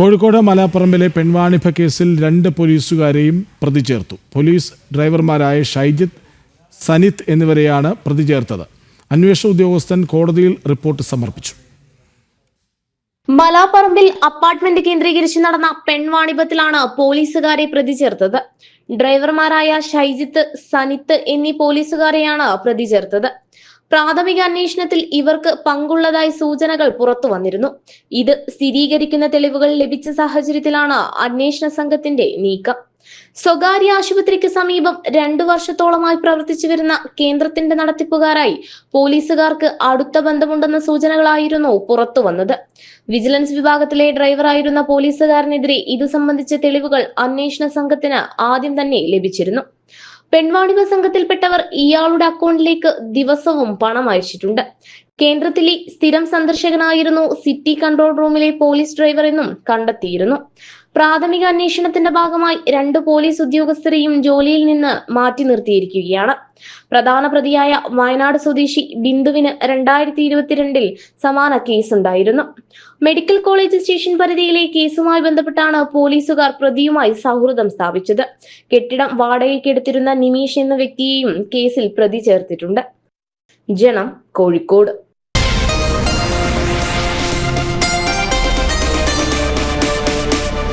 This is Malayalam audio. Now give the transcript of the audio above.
കോഴിക്കോട് മലാപ്പറമ്പിലെ പെൺവാണിഭ കേസിൽ രണ്ട് പോലീസുകാരെയും പ്രതി ചേർത്തു. പോലീസ് ഡ്രൈവർമാരായ ഷൈജിത്ത് സനിത് എന്നിവരെയാണ് പ്രതി ചേർത്തത്. അന്വേഷണ ഉദ്യോഗസ്ഥൻ കോടതിയിൽ റിപ്പോർട്ട് സമർപ്പിച്ചു. മലാപ്പറമ്പിൽ അപ്പാർട്ട്മെന്റ് കേന്ദ്രീകരിച്ച് നടന്ന പെൺവാണിഭത്തിലാണ് പോലീസുകാരെ പ്രതി ചേർത്തത്. ഡ്രൈവർമാരായ ഷൈജിത്ത് സനിത്ത് എന്നീ പോലീസുകാരെയാണ് പ്രതി ചേർത്തത്. പ്രാഥമിക അന്വേഷണത്തിൽ ഇവർക്ക് പങ്കുള്ളതായി സൂചനകൾ പുറത്തു വന്നിരുന്നു. ഇത് സ്ഥിരീകരിക്കുന്ന തെളിവുകൾ ലഭിച്ച സാഹചര്യത്തിലാണ് അന്വേഷണ സംഘത്തിന്റെ നീക്കം. സ്വകാര്യ ആശുപത്രിക്ക് സമീപം രണ്ടു വർഷത്തോളമായി പ്രവർത്തിച്ചു വരുന്ന കേന്ദ്രത്തിന്റെ നടത്തിപ്പുകാരായി പോലീസുകാർക്ക് അടുത്ത ബന്ധമുണ്ടെന്ന സൂചനകളായിരുന്നു പുറത്തു വന്നത്. വിജിലൻസ് വിഭാഗത്തിലെ ഡ്രൈവറായിരുന്ന പോലീസുകാരനെതിരെ ഇത് സംബന്ധിച്ച തെളിവുകൾ അന്വേഷണ സംഘത്തിന് ആദ്യം തന്നെ ലഭിച്ചിരുന്നു. പെൺവാണിഭ സംഘത്തിൽപ്പെട്ടവർ ഇയാളുടെ അക്കൗണ്ടിലേക്ക് ദിവസവും പണം അയച്ചിട്ടുണ്ട്. കേന്ദ്രത്തിലെ സ്ഥിരം സന്ദർശകനായിരുന്നു സിറ്റി കൺട്രോൾ റൂമിലെ പോലീസ് ഡ്രൈവർ എന്നും കണ്ടെത്തിയിരുന്നു. പ്രാഥമിക അന്വേഷണത്തിന്റെ ഭാഗമായി രണ്ട് പോലീസ് ഉദ്യോഗസ്ഥരെയും ജോലിയിൽ നിന്ന് മാറ്റി നിർത്തിയിരിക്കുകയാണ്. പ്രധാന പ്രതിയായ വയനാട് സ്വദേശി ബിന്ദുവിന് രണ്ടായിരത്തി ഇരുപത്തിരണ്ടിൽ സമാന കേസുണ്ടായിരുന്നു. മെഡിക്കൽ കോളേജ് സ്റ്റേഷൻ പരിധിയിലെ കേസുമായി ബന്ധപ്പെട്ടാണ് പോലീസുകാർ പ്രതിയുമായി സൗഹൃദം സ്ഥാപിച്ചത്. കെട്ടിടം വാടകയ്ക്കെടുത്തിരുന്ന നിമീഷ് എന്ന വ്യക്തിയെയും കേസിൽ പ്രതി ചേർത്തിട്ടുണ്ട്. ജനം കോഴിക്കോട്.